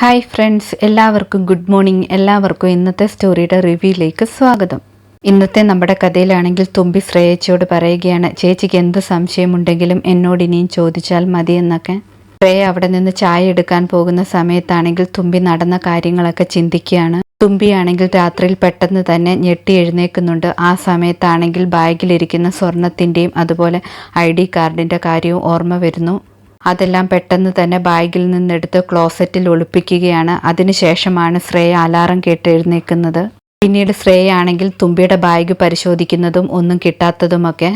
Hi friends എല്ലാവർക്കും good morning എല്ലാവർക്കും ഇന്നത്തെ സ്റ്റോറിയുടെ റിവ്യൂയിലേക്ക് സ്വാഗതം. ഇന്നത്തെ നമ്മുടെ കഥയിലാണെങ്കിൽ തുമ്പി ശ്രേയച്ചയോട് പറയുകയാണ് ചേച്ചിക്ക് എന്ത് സംശയമുണ്ടെങ്കിലും എന്നോട് ഇനിയും ചോദിച്ചാൽ മതി എന്നൊക്കെ. ശ്രേയ അവിടെ നിന്ന് ചായ എടുക്കാൻ പോകുന്ന സമയത്താണെങ്കിൽ തുമ്പി നടന്ന കാര്യങ്ങളൊക്കെ ചിന്തിക്കുകയാണ്. തുമ്പിയാണെങ്കിൽ രാത്രിയിൽ പെട്ടെന്ന് തന്നെ ഞെട്ടി എഴുന്നേക്കുന്നുണ്ട് ആ സമയത്താണെങ്കിൽ ബാഗിലിരിക്കുന്ന സ്വർണത്തിന്റെയും അതുപോലെ ഐ ഡി കാർഡിന്റെ കാര്യവും ഓർമ്മ വരുന്നു. അതെല്ലാം പെട്ടെന്ന് തന്നെ ബാഗിൽ നിന്നെടുത്ത് ക്ലോസറ്റിൽ ഒളിപ്പിക്കുകയാണ്. അതിനുശേഷമാണ് ശ്രേയ അലാറം കേട്ട് എഴുന്നേൽക്കുന്നത് പിന്നീട് ശ്രേയ ആണെങ്കിൽ തുമ്പിയുടെ ബാഗ് പരിശോധിക്കുന്നതും ഒന്നും കിട്ടാത്തതുമൊക്കെ.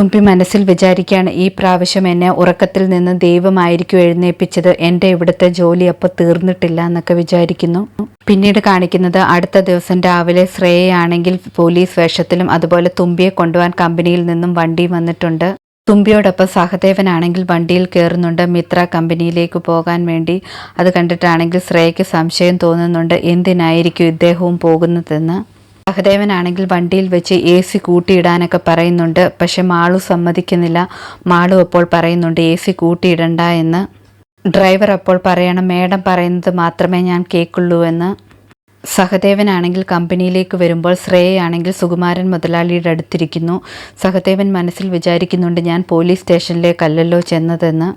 തുമ്പി മനസ്സിൽ വിചാരിക്കുകയാണ് ഈ പ്രാവശ്യം എന്നെ ഉറക്കത്തിൽ നിന്ന് ദൈവമായിരിക്കും എഴുന്നേൽപ്പിച്ചത് എന്റെ ഇവിടുത്തെ ജോലി അപ്പോൾ തീർന്നിട്ടില്ല എന്നൊക്കെ വിചാരിക്കുന്നു. പിന്നീട് കാണിക്കുന്നത് അടുത്ത ദിവസം രാവിലെ ശ്രേയയാണെങ്കിൽ പോലീസ് വേഷത്തിലും അതുപോലെ തുമ്പിയെ കൊണ്ടുപോകാൻ കമ്പനിയിൽ നിന്നും വണ്ടി വന്നിട്ടുണ്ട്. തുമ്പിയോടൊപ്പം സഹദേവനാണെങ്കിൽ വണ്ടിയിൽ കയറുന്നുണ്ട് മിത്ര കമ്പനിയിലേക്ക് പോകാൻ വേണ്ടി അത് കണ്ടിട്ടാണെങ്കിൽ ശ്രേയയ്ക്ക് സംശയം തോന്നുന്നുണ്ട്. എന്തിനായിരിക്കും ഇദ്ദേഹവും പോകുന്നതെന്ന്? സഹദേവനാണെങ്കിൽ വണ്ടിയിൽ വെച്ച് എ സി കൂട്ടിയിടാനൊക്കെ പറയുന്നുണ്ട്. പക്ഷെ മാളു സമ്മതിക്കുന്നില്ല. മാളു അപ്പോൾ പറയുന്നുണ്ട് എ സി കൂട്ടിയിടണ്ട എന്ന്. ഡ്രൈവർ അപ്പോൾ പറയണം മേഡം പറയുന്നത് മാത്രമേ ഞാൻ കേൾക്കുള്ളൂ എന്ന്. സഹദേവനാണെങ്കിൽ കമ്പനിയിലേക്ക് വരുമ്പോൾ ശ്രേയയാണെങ്കിൽ സുകുമാരൻ മുതലാളിയുടെ അടുത്തിരിക്കുന്നു. സഹദേവൻ മനസ്സിൽ വിചാരിക്കുന്നുണ്ട് ഞാൻ പോലീസ് സ്റ്റേഷനിലേക്കല്ലല്ലോ ചെന്നതെന്ന്.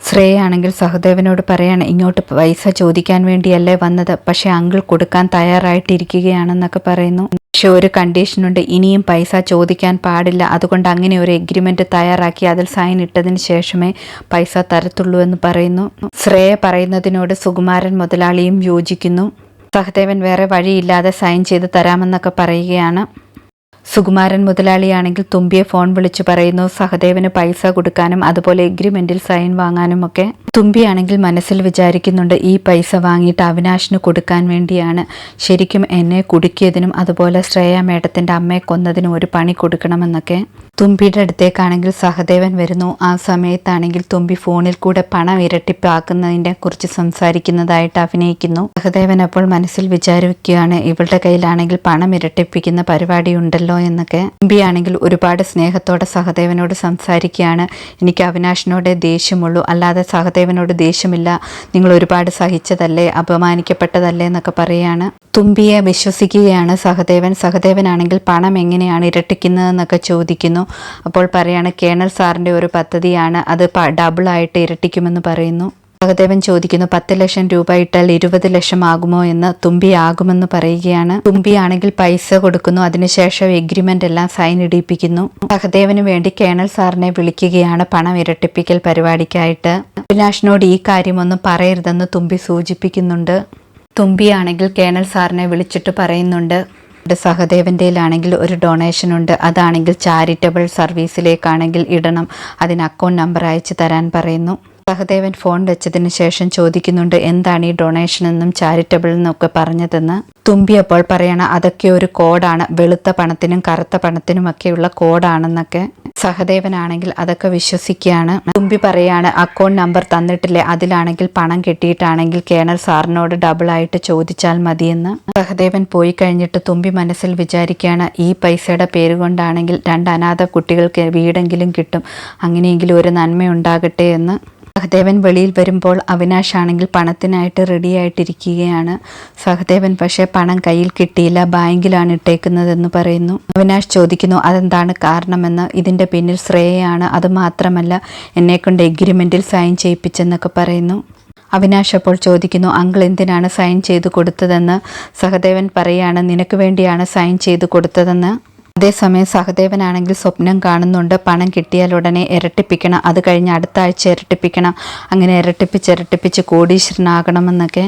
ശ്രേയാണെങ്കിൽ സഹദേവനോട് പറയാണ് ഇങ്ങോട്ട് പൈസ ചോദിക്കാൻ വേണ്ടിയല്ലേ വന്നത്? പക്ഷേ അങ്കിൾ കൊടുക്കാൻ തയ്യാറായിട്ടിരിക്കുകയാണെന്നൊക്കെ പറയുന്നു. പക്ഷെ ഒരു കണ്ടീഷനുണ്ട് ഇനിയും പൈസ ചോദിക്കാൻ പാടില്ല. അതുകൊണ്ട് അങ്ങനെ ഒരു എഗ്രിമെന്റ് തയ്യാറാക്കി അതിൽ സൈൻ ഇട്ടതിന് ശേഷമേ പൈസ തരത്തുള്ളൂ എന്ന് പറയുന്നു. ശ്രേയ പറയുന്നതിനോട് സുകുമാരൻ മുതലാളിയും യോജിക്കുന്നു. സഹദേവൻ വേറെ വഴിയില്ലാതെ സൈൻ ചെയ്ത് തരാമെന്നൊക്കെ പറയുകയാണ്. സുകുമാരൻ മുതലാളിയാണെങ്കിൽ തുമ്പിയെ ഫോൺ വിളിച്ചു പറയുന്നു സഹദേവന് പൈസ കൊടുക്കാനും അതുപോലെ എഗ്രിമെന്റിൽ സൈൻ വാങ്ങാനും ഒക്കെ. തുമ്പിയാണെങ്കിൽ മനസ്സിൽ വിചാരിക്കുന്നുണ്ട് ഈ പൈസ വാങ്ങിയിട്ട് അവിനാശിന് കൊടുക്കാൻ വേണ്ടിയാണ്. ശരിക്കും എന്നെ കുടുക്കിയതിനും അതുപോലെ ശ്രേയ മേടത്തിന്റെ അമ്മയെ കൊന്നതിനും ഒരു പണി കൊടുക്കണമെന്നൊക്കെ. തുമ്പിയുടെ അടുത്തേക്കാണെങ്കിൽ സഹദേവൻ വരുന്നു. ആ സമയത്താണെങ്കിൽ തുമ്പി ഫോണിൽ കൂടെ പണം ഇരട്ടിപ്പാക്കുന്നതിനെ കുറിച്ച് സംസാരിക്കുന്നതായിട്ട് അഭിനയിക്കുന്നു. സഹദേവൻ അപ്പോൾ മനസ്സിൽ വിചാരിക്കുകയാണ് ഇവളുടെ കയ്യിലാണെങ്കിൽ പണം ഇരട്ടിപ്പിക്കുന്ന പരിപാടി ഉണ്ടല്ലോ എന്നൊക്കെ. തുമ്പിയാണെങ്കിൽ ഒരുപാട് സ്നേഹത്തോടെ സഹദേവനോട് സംസാരിക്കുകയാണ്. എനിക്ക് അവിനാഷിനോടെ ദേഷ്യമുള്ളൂ. അല്ലാതെ സഹദേവനോട് ദേഷ്യമില്ല. നിങ്ങൾ ഒരുപാട് സഹിച്ചതല്ലേ അപമാനിക്കപ്പെട്ടതല്ലേ എന്നൊക്കെ പറയുകയാണ് തുമ്പിയെ വിശ്വസിക്കുകയാണ് സഹദേവൻ. സഹദേവനാണെങ്കിൽ പണം എങ്ങനെയാണ് ഇരട്ടിക്കുന്നതെന്നൊക്കെ ചോദിക്കുന്നു. അപ്പോൾ പറയാണ് കേണൽ സാറിന്റെ ഒരു പദ്ധതിയാണ്. അത് ഡബിളായിട്ട് ഇരട്ടിക്കുമെന്ന് പറയുന്നു. സഹദേവൻ ചോദിക്കുന്നു പത്ത് ലക്ഷം രൂപ ഇട്ടാൽ ഇരുപത് ലക്ഷം ആകുമോ എന്ന് തുമ്പി ആകുമെന്ന് പറയുകയാണ്. തുമ്പി ആണെങ്കിൽ പൈസ കൊടുക്കുന്നു. അതിനുശേഷം എഗ്രിമെന്റ് എല്ലാം സൈൻ ഇടിപ്പിക്കുന്നു. സഹദേവന് വേണ്ടി കേണൽ സാറിനെ വിളിക്കുകയാണ് പണം ഇരട്ടിപ്പിക്കൽ പരിപാടിക്കായിട്ട്. അഭിലാഷിനോട് ഈ കാര്യമൊന്നും പറയരുതെന്ന് തുമ്പി സൂചിപ്പിക്കുന്നുണ്ട്. തുമ്പിയാണെങ്കിൽ കേണൽ സാറിനെ വിളിച്ചിട്ട് പറയുന്നുണ്ട്. സഹദേവന്റെയിലാണെങ്കിൽ ഒരു ഡൊണേഷൻ ഉണ്ട്. അതാണെങ്കിൽ ചാരിറ്റബിൾ സർവീസിലേക്കാണെങ്കിൽ ഇടണം. അതിന് അക്കൗണ്ട് നമ്പർ അയച്ചു തരാൻ പറയുന്നു. സഹദേവൻ ഫോൺ വെച്ചതിന് ശേഷം ചോദിക്കുന്നുണ്ട് എന്താണ് ഈ ഡൊണേഷൻ എന്നും ചാരിറ്റബിൾ എന്നൊക്കെ പറഞ്ഞതെന്ന്? തുമ്പി അപ്പോൾ പറയണ അതൊക്കെ ഒരു കോഡാണ് വെളുത്ത പണത്തിനും കറുത്ത പണത്തിനുമൊക്കെയുള്ള കോഡാണെന്നൊക്കെ സഹദേവനാണെങ്കിൽ അതൊക്കെ വിശ്വസിക്കുകയാണ്. തുമ്പി പറയാണ് അക്കൗണ്ട് നമ്പർ തന്നിട്ടില്ലേ? അതിലാണെങ്കിൽ പണം കിട്ടിയിട്ടാണെങ്കിൽ കേണൽ സാറിനോട് ഡബിൾ ആയിട്ട് ചോദിച്ചാൽ മതിയെന്ന്. സഹദേവൻ പോയി കഴിഞ്ഞിട്ട് തുമ്പി മനസ്സിൽ വിചാരിക്കുകയാണ് ഈ പൈസയുടെ പേര് കൊണ്ടാണെങ്കിൽ രണ്ട് അനാഥ കുട്ടികൾക്ക് വീടെങ്കിലും കിട്ടും. അങ്ങനെയെങ്കിലും ഒരു നന്മ ഉണ്ടാകട്ടെ എന്ന്. സഹദേവൻ വെളിയിൽ വരുമ്പോൾ അവിനാഷ് ആണെങ്കിൽ പണത്തിനായിട്ട് റെഡി ആയിട്ടിരിക്കുകയാണ്. സഹദേവൻ പക്ഷേ പണം കയ്യിൽ കിട്ടിയില്ല. ബാങ്കിലാണ് ഇട്ടേക്കുന്നതെന്ന് പറയുന്നു. അവിനാഷ് ചോദിക്കുന്നു അതെന്താണ് കാരണമെന്ന്? ഇതിന്റെ പിന്നിൽ ശ്രേയയാണ്. അത് മാത്രമല്ല എന്നെക്കൊണ്ട് എഗ്രിമെന്റിൽ സൈൻ ചെയ്യിപ്പിച്ചെന്നൊക്കെ പറയുന്നു. അവിനാഷ് അപ്പോൾ ചോദിക്കുന്നു അങ്കിൾ എന്തിനാണ് സൈൻ ചെയ്തു കൊടുത്തതെന്ന്? സഹദേവൻ പറയാണ് നിനക്ക് വേണ്ടിയാണ് സൈൻ ചെയ്തു കൊടുത്തതെന്ന്. അതേസമയം സഹദേവനാണെങ്കിൽ സ്വപ്നം കാണുന്നുണ്ട്. പണം കിട്ടിയാൽ ഉടനെ ഇരട്ടിപ്പിക്കണം. അത് കഴിഞ്ഞ് അടുത്ത ആഴ്ച ഇരട്ടിപ്പിക്കണം. അങ്ങനെ ഇരട്ടിപ്പിച്ച് ഇരട്ടിപ്പിച്ച് കോടീശ്വരനാകണമെന്നൊക്കെ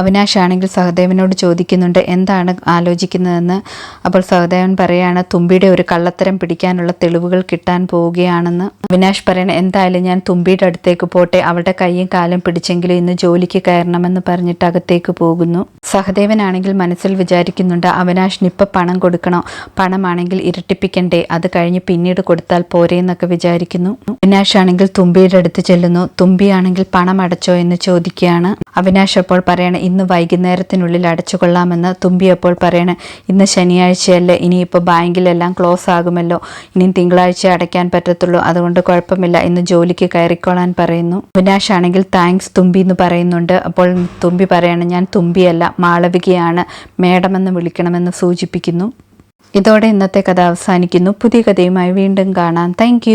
അവിനാഷ് ആണെങ്കിൽ സഹദേവനോട് ചോദിക്കുന്നുണ്ട് എന്താണ് ആലോചിക്കുന്നതെന്ന്? അപ്പോൾ സഹദേവൻ പറയാണ് തുമ്പിയുടെ ഒരു കള്ളത്തരം പിടിക്കാനുള്ള തെളിവുകൾ കിട്ടാൻ പോവുകയാണെന്ന്. അവിനാഷ് പറയണ എന്തായാലും ഞാൻ തുമ്പിയുടെ അടുത്തേക്ക് പോട്ടെ അവളുടെ കൈയും കാലും പിടിച്ചെങ്കിലും ഇന്ന് ജോലിക്ക് കയറണമെന്ന് പറഞ്ഞിട്ട് അകത്തേക്ക് പോകുന്നു. സഹദേവനാണെങ്കിൽ മനസ്സിൽ വിചാരിക്കുന്നുണ്ട് അവിനാഷിന് ഇപ്പം പണം കൊടുക്കണോ? പണമാണെങ്കിൽ ഇരട്ടിപ്പിക്കണ്ടേ അത് കഴിഞ്ഞ് പിന്നീട് കൊടുത്താൽ പോരെ എന്നൊക്കെ വിചാരിക്കുന്നു. അവിനാഷ് ആണെങ്കിൽ തുമ്പിയുടെ അടുത്ത് ചെല്ലുന്നു തുമ്പിയാണെങ്കിൽ പണം അടച്ചോ എന്ന് ചോദിക്കുകയാണ്. അവിനാശ് അപ്പോൾ പറയണ ഇന്ന് വൈകുന്നേരത്തിനുള്ളിൽ അടച്ചുകൊള്ളാമെന്ന് തുമ്പി അപ്പോൾ പറയണ ഇന്ന് ശനിയാഴ്ചയല്ലേ ഇനിയിപ്പോൾ ബാങ്കിലെല്ലാം ക്ലോസ് ആകുമല്ലോ ഇനി തിങ്കളാഴ്ച അടയ്ക്കാൻ പറ്റത്തുള്ളൂ അതുകൊണ്ട് കുഴപ്പമില്ല ഇന്ന് ജോലിക്ക് കയറിക്കോളാൻ പറയുന്നു. അവിനാശ് ആണെങ്കിൽ താങ്ക്സ് തുമ്പി എന്ന് പറയുന്നുണ്ട്. അപ്പോൾ തുമ്പി പറയണം ഞാൻ തുമ്പിയല്ല മാളവികയാണ് മേഡമെന്ന് വിളിക്കണമെന്ന് സൂചിപ്പിക്കുന്നു. ഇതോടെ ഇന്നത്തെ കഥ അവസാനിക്കുന്നു. പുതിയ കഥയുമായി വീണ്ടും കാണാം. താങ്ക്